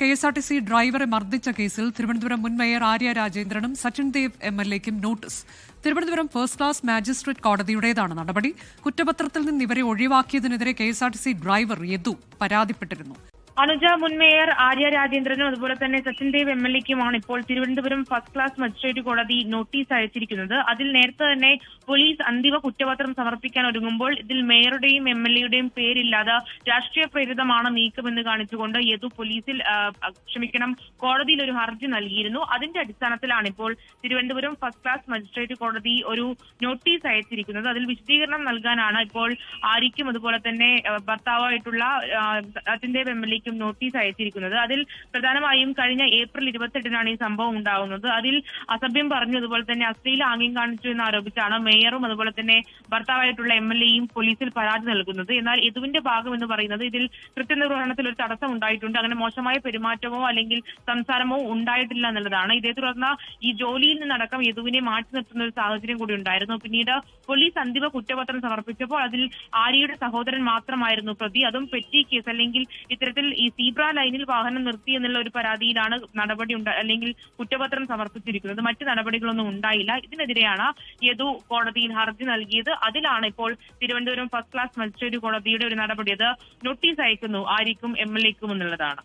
K S R T C ഡ്രൈവറെ മർദ്ദിച്ച കേസിൽ തിരുവനന്തപുരം മുൻ മേയർ ആര്യ രാജേന്ദ്രനും Sachin Dev M L എക്കും notice. Thiruvananthapuram first class magistrate കോടതിയുടേതാണ് നടപടി. കുറ്റപത്രത്തിൽ നിന്ന് ഇവരെ ഒഴിവാക്കിയതിനെതിരെ K S R T C driver Yadu പരാതിപ്പെട്ടിരുന്നു. അനുജ മുൻ മേയർ ആര്യ രാജേന്ദ്രനും അതുപോലെ തന്നെ സച്ചിൻ ദേവ് എം എൽ എക്കുമാണ് ഇപ്പോൾ തിരുവനന്തപുരം ഫസ്റ്റ് ക്ലാസ് മജിസ്ട്രേറ്റ് കോടതി നോട്ടീസ് അയച്ചിരിക്കുന്നത്. അതിൽ നേരത്തെ തന്നെ പോലീസ് അന്തിമ കുറ്റപത്രം സമർപ്പിക്കാൻ ഒരുങ്ങുമ്പോൾ ഇതിൽ മേയറുടെയും എം എൽ എയുടെയും പേരില്ലാതെ രാഷ്ട്രീയ പ്രേരിതമാണ് നീക്കമെന്ന് കാണിച്ചുകൊണ്ട് യദു പോലീസിൽ ക്ഷമിക്കണം കോടതിയിൽ ഒരു ഹർജി നൽകിയിരുന്നു. അതിന്റെ അടിസ്ഥാനത്തിലാണ് ഇപ്പോൾ തിരുവനന്തപുരം ഫസ്റ്റ് ക്ലാസ് മജിസ്ട്രേറ്റ് കോടതി ഒരു നോട്ടീസ് അയച്ചിരിക്കുന്നത്. അതിൽ വിശദീകരണം നൽകാനാണ് ഇപ്പോൾ ആരിക്കും അതുപോലെ തന്നെ ഭർത്താവായിട്ടുള്ള സച്ചിൻ ദേവ് എം എൽ എക്കും നോട്ടീസ് അയച്ചിരിക്കുന്നത്. അതിൽ പ്രധാനമായും കഴിഞ്ഞ ഏപ്രിൽ ഇരുപത്തെട്ടിനാണ് ഈ സംഭവം ഉണ്ടാവുന്നത്. അതിൽ അസഭ്യം പറഞ്ഞു അതുപോലെ തന്നെ അശ്ലീല ആംഗ്യം കാണിച്ചു എന്ന് ആരോപിച്ചാണ് മേയറും അതുപോലെ തന്നെ ഭർത്താവായിട്ടുള്ള എം എൽ എയും പോലീസിൽ പരാതി നൽകുന്നത്. എന്നാൽ ഇതുവിന്റെ ഭാഗം എന്ന് പറയുന്നത് ഇതിൽ കൃത്യനിർവഹണത്തിൽ ഒരു തടസ്സം ഉണ്ടായിട്ടുണ്ട്. അങ്ങനെ മോശമായ പെരുമാറ്റമോ അല്ലെങ്കിൽ സംസാരമോ ഉണ്ടായിട്ടില്ല എന്നുള്ളതാണ്. ഇതേ തുടർന്ന് ഈ ജോലിയിൽ നിന്നടക്കം യദുവിനെ മാറ്റി നിർത്തുന്ന ഒരു സാഹചര്യം കൂടി ഉണ്ടായിരുന്നു. പിന്നീട് പോലീസ് അന്തിമ കുറ്റപത്രം സമർപ്പിച്ചപ്പോൾ അതിൽ ആര്യയുടെ സഹോദരൻ മാത്രമായിരുന്നു പ്രതി. അതും പെറ്റി കേസ് അല്ലെങ്കിൽ ഇത്തരത്തിൽ ഈ സീബ്ര ലൈനിൽ വാഹനം നിർത്തി എന്നുള്ള ഒരു പരാതിയിലാണ് നടപടി ഉണ്ട അല്ലെങ്കിൽ കുറ്റപത്രം സമർപ്പിച്ചിരിക്കുന്നത്. മറ്റ് നടപടികളൊന്നും ഉണ്ടായില്ല. ഇതിനെതിരെയാണ് യദു കോടതിയിൽ ഹർജി നൽകിയത്. അതിലാണ് ഇപ്പോൾ തിരുവനന്തപുരം ഫസ്റ്റ് ക്ലാസ് മജിസ്ട്രേറ്റ് കോടതിയുടെ ഒരു നടപടി. അത് നോട്ടീസ് അയക്കുന്നു ആരിക്കും എം എൽ എക്കും എന്നുള്ളതാണ്.